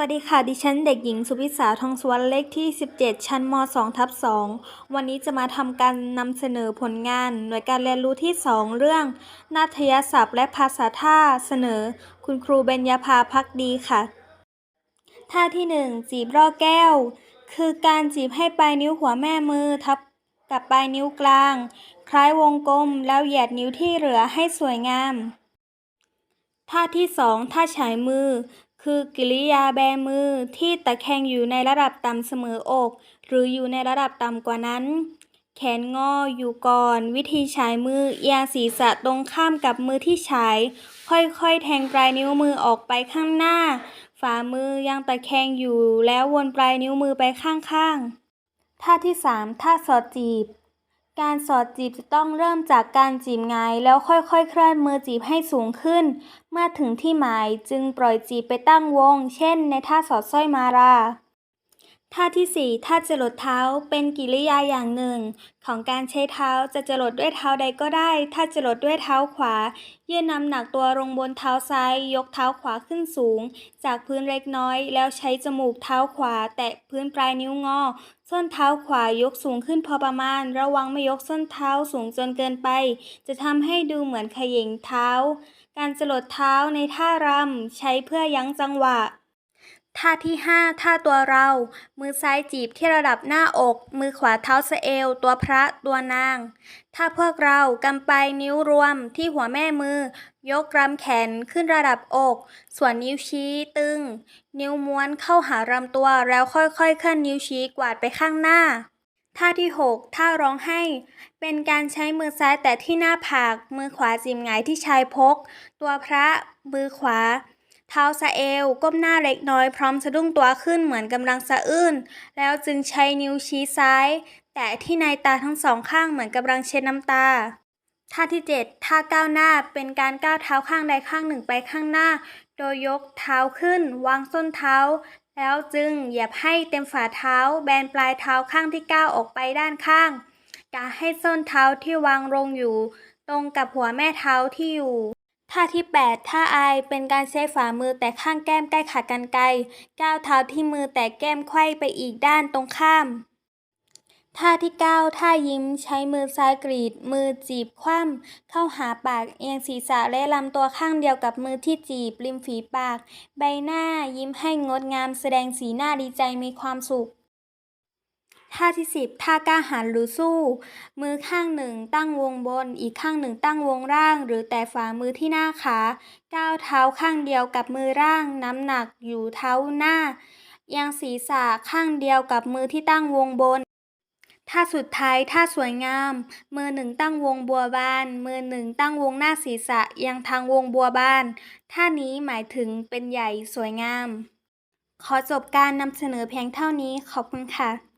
วัสดีค่ะ ดิฉันเด็กหญิงสุพิษาทองสวนเลขที่ 17 ชั้นม 2 ทับ 2 วันนี้จะมาทำการนำเสนอผลงาน หน่วยการเรียนรู้ที่ 2 เรื่อง นาฏยศัพท์และภาษาท่าเสนอ คุณครูเบญญาภาพักดีค่ะ ท่าที่ 1 จีบรอบแก้ว คือการจีบให้ปลายนิ้วหัวแม่มือทับกับปลายนิ้วกลาง คล้ายวงกลมแล้วเหยียดนิ้วที่เหลือให้สวยงามท่าที่สองท่าฉายมือ คือกิริยาแบมือที่ตะแคงอยู่ในระดับต่ำเสมออก หรืออยู่ในระดับต่ำกว่านั้น แขนงออยู่ก่อน วิธีฉายมือเอียงศีรษะตรงข้ามกับมือที่ฉายค่อยๆ แทงปลายนิ้วมือออกไปข้างหน้า ฝ่ามือยังตะแคงอยู่แล้ววนปลายนิ้วมือไปข้างๆท่าที่ 3 ท่าสอดจีบ การสอดจีบจะต้องเริ่มจากการจีบงายแล้วค่อยๆ เคลื่อนมือจีบให้สูงขึ้น เมื่อถึงที่หมายจึงปล่อยจีบไปตั้งวง เช่น ในท่าสอดสร้อยมารา ท่าที่ 4 ท่าจรดเท้าเป็นกิริยาอย่างหนึ่ง ของการใช้เท้าจะจรดด้วยเท้าใดก็ได้ ถ้าจรดด้วยเท้าขวา ยื่นน้ำหนักตัวลงบนเท้าซ้าย ยกเท้าขวาขึ้นสูง จากพื้นเล็กน้อย แล้วใช้จมูกเท้าขวา แตะพื้นปลายนิ้วงอ ส้นเท้าขวายกสูงขึ้นพอประมาณ ระวังไม่ยกส้นเท้าสูงจนเกินไป จะทำให้ดูเหมือนขย่งเท้า การจรดเท้าในท่ารำใช้เพื่อยั้งจังหวะ ท่าที่ 5 ท่าตัวเรา มือซ้ายจีบที่ระดับหน้าอก มือขวาเท้าสะเอว ตัวพระตัวนาง ถ้าพวกเรากำปลายนิ้วรวมที่หัวแม่มือ ยกรำแขนขึ้นระดับอก ส่วนนิ้วชี้ตึง นิ้วม้วนเข้าหารำตัวแล้วค่อยๆเคลื่อนนิ้วชี้กวาดไปข้างหน้าท่าที่ 6 ท่าร้องไห้ เป็นการใช้มือซ้ายแตะที่หน้าผาก มือขวาจีบหงายที่ชายพก ตัวพระ มือขวา เท้าสะเอวก้มหน้าเล็กน้อยพร้อมสะดุ้งตัวขึ้นเหมือนกำลังสะอื้น แล้วจึงใช้นิ้วชี้ซ้าย แตะที่ในตาทั้งสองข้างเหมือนกำลังเช็ดน้ำตาท่าที่ 7 ท่าก้าวหน้าเป็นการก้าวเท้าข้างใดข้างหนึ่งไปข้างหน้า โดยยกเท้าขึ้น วางส้นเท้า แล้วจึงเหยียบให้เต็มฝ่าเท้า แบนปลายเท้าข้างที่ก้าวออกไปด้านข้างกาให้ส้นเท้าที่วางลงอยู่ ตรงกับหัวแม่เท้าที่อยู่ ท่าที่ 8 ท่าไอเป็นการใช้ฝ่ามือแตะข้างแก้มใกล้ขากรรไกรก้าวเท้าที่มือแตะแก้มไขว้ไปอีกด้านตรงข้าม ท่าที่ 9 ท่ายิ้มใช้มือซ้ายกรีด มือจีบคว่ำเข้าหาปากเอียงศีรษะและลำตัวข้างเดียวกับมือที่จีบริมฝีปาก ใบหน้ายิ้มให้งดงามแสดงสีหน้าดีใจมีความสุข ท่าที่ 10 ท่ากล้าหาญหรือสู้ มือข้างหนึ่งตั้งวงบน อีกข้างหนึ่งตั้งวงล่าง หรือแต่ฝ่ามือที่หน้าขาก้าวเท้าข้างเดียวกับมือล่าง น้ำหนักอยู่เท้าหน้าเอียงศีรษะข้างเดียวกับมือที่ตั้งวงบนท่าสุดท้ายท่าสวยงาม มือหนึ่งตั้งวงบัวบาน มือหนึ่งตั้งวงหน้าศีรษะเอียงทางวงบัวบาน ท่านี้หมายถึงเป็นใหญ่สวยงาม ขอจบการนำเสนอเพียงเท่านี้ขอบคุณค่ะ